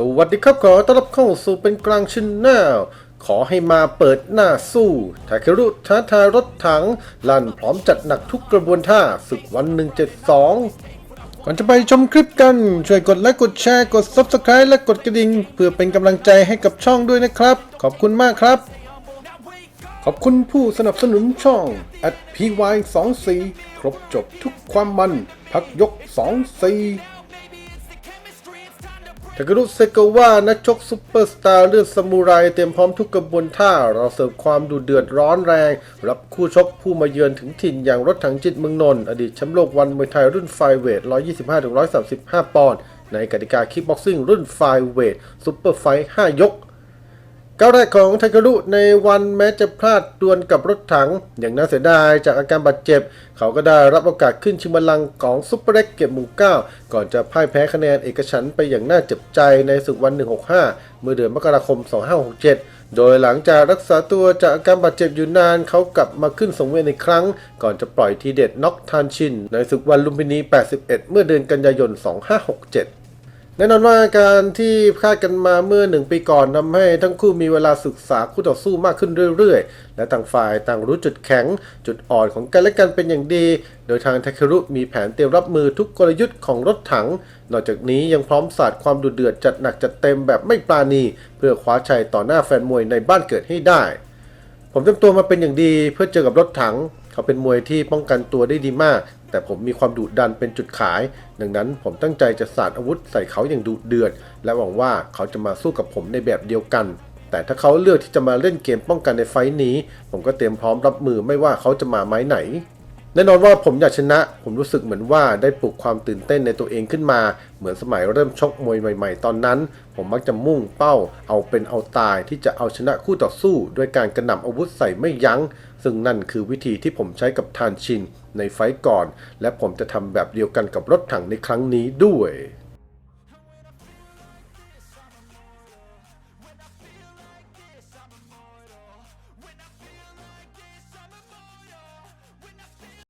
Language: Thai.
สวัสดีครับขอต้อนรับเข้าสู่เป็นกลางชินแนลขอให้มาเปิดหน้าสู้ทาเครุท้าทายรถถัง ลั่นพร้อมจัดหนักทุกกระบวนท่าศึกวัน 172 ก่อนจะไปชมคลิปกัน ช่วยกดไลค์กดแชร์กด Subscribe และกดกระดิ่ง เพื่อเป็นกำลังใจให้กับช่องด้วยนะครับ ขอบคุณมากครับ ขอบคุณผู้สนับสนุนช่อง at py24 ครบจบทุกความมัน พักยก 24 ทาเครุเซกาวะนักชกซูเปอร์สตาร์เลือดซามูไรเตรียมพร้อมทุกกระบวนท่า เราเสิร์ฟความดูเดือดร้อนแรง รับคู่ชกผู้มาเยือนถึงถิ่นอย่างรถถังจิตเมืองนนท์อดีตแชมป์โลกวันมวยไทยรุ่นไฟเวท 125-135 ปอนด์ในกติกาคิกบ็อกซิ่งรุ่นไฟเวทซุปเปอร์ไฟ 5 ยก ก้าวแรกของไทากรุในวันแม้จะพลาดดวลกับรถถัง อย่างน่าเสียดายจากอาการบาดเจ็บ เขาก็ได้รับโอกาสขึ้นชิงบัลลังก์ของซุปเปอร์เล็กเก็บหมู่เก้าก่อนจะพ่ายแพ้คะแนนเอกฉันไปอย่างน่าเจ็บใจในศึกวัน 165 เมื่อเดือนมกราคม 2567 โดยหลังจากรักษาตัวจากอาการบาดเจ็บอยู่นาน เขากลับมาขึ้นสังเวียนอีกครั้ง ก่อนจะปล่อยทีเด็ดน็อกทานชินในศึกวันลุมพินี 81 เมื่อเดือนกันยายน 2567 แน่นอนว่าการที่คาดกันมาเมื่อหนึ่งปีก่อนทำให้ทั้งคู่มีเวลาศึกษาคู่ต่อสู้มากขึ้นเรื่อยๆ และต่างฝ่ายต่างรู้จุดแข็ง จุดอ่อนของกันและกันเป็นอย่างดี โดยทางทาเครุมีแผนเตรียมรับมือทุกกลยุทธ์ของรถถัง นอกจากนี้ยังพร้อมสาดความดุเดือดจัดหนักจัดเต็มแบบไม่ปราณี เพื่อคว้าชัยต่อหน้าแฟนมวยในบ้านเกิดให้ได้ ผมเตรียมตัวมาเป็นอย่างดีเพื่อเจอกับรถถัง เขาเป็นมวยที่ป้องกันตัวได้ดีมาก แต่ผมมีความดุดันเป็นจุดขาย ดังนั้นผมตั้งใจจะสาดอาวุธใส่เขาอย่างดุเดือด และหวังว่าเขาจะมาสู้กับผมในแบบเดียวกัน แต่ถ้าเขาเลือกที่จะมาเล่นเกมป้องกันในไฟท์นี้ ผมก็เตรียมพร้อมรับมือไม่ว่าเขาจะมาไม้ไหน แน่นอนว่าผมอยากชนะ ผมรู้สึกเหมือนว่าได้ปลุกความตื่นเต้นในตัวเองขึ้นมา เหมือนสมัยเริ่มชกมวยใหม่ๆ ตอนนั้น ผมมักจะมุ่งเป้า เอาเป็นเอาตายที่จะเอาชนะคู่ต่อสู้ ด้วยการกระหน่ำอาวุธใส่ไม่ยัง้ง ซึ่งนั่นคือวิธีที่ผมใช้กับทานชินในไฟก่อน และผมจะทำแบบเดียวกันกับรถถังในครั้งนี้ด้วย